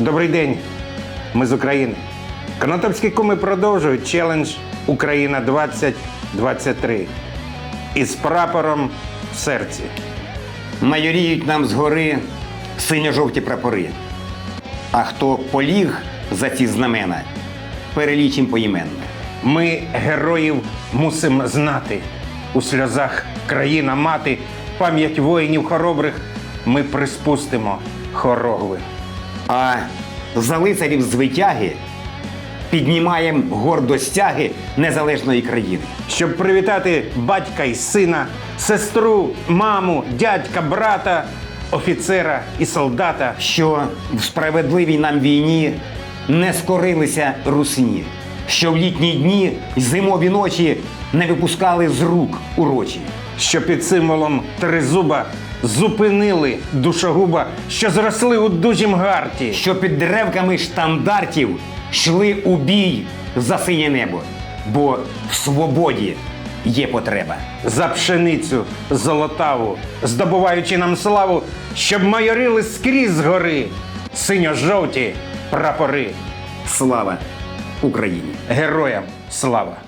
Добрий день, ми з України. Конотопські куми продовжують челендж Україна 2023 із прапором в серці. Майоріють нам згори синьо-жовті прапори. А хто поліг за ці знамена, перелічим поіменно. Ми героїв мусимо знати. У сльозах країна мати, пам'ять воїнів хоробрих ми приспустимо хорогви. А за лицарів звитяги піднімаємо гордо стяги незалежної країни. Щоб привітати батька і сина, сестру, маму, дядька, брата, офіцера і солдата. що в справедливій нам війні не скорилися русні, що в літні дні й зимові ночі не випускали з рук урочі, що під символом тризуба зупинили душогуба, що зросли у дужім гарті, що під деревками штандартів йшли у бій за синє небо, бо в свободі є потреба. за пшеницю золотаву, здобуваючи нам славу, щоб майорили скрізь згори синьо-жовті прапори. Слава Україні! Героям слава!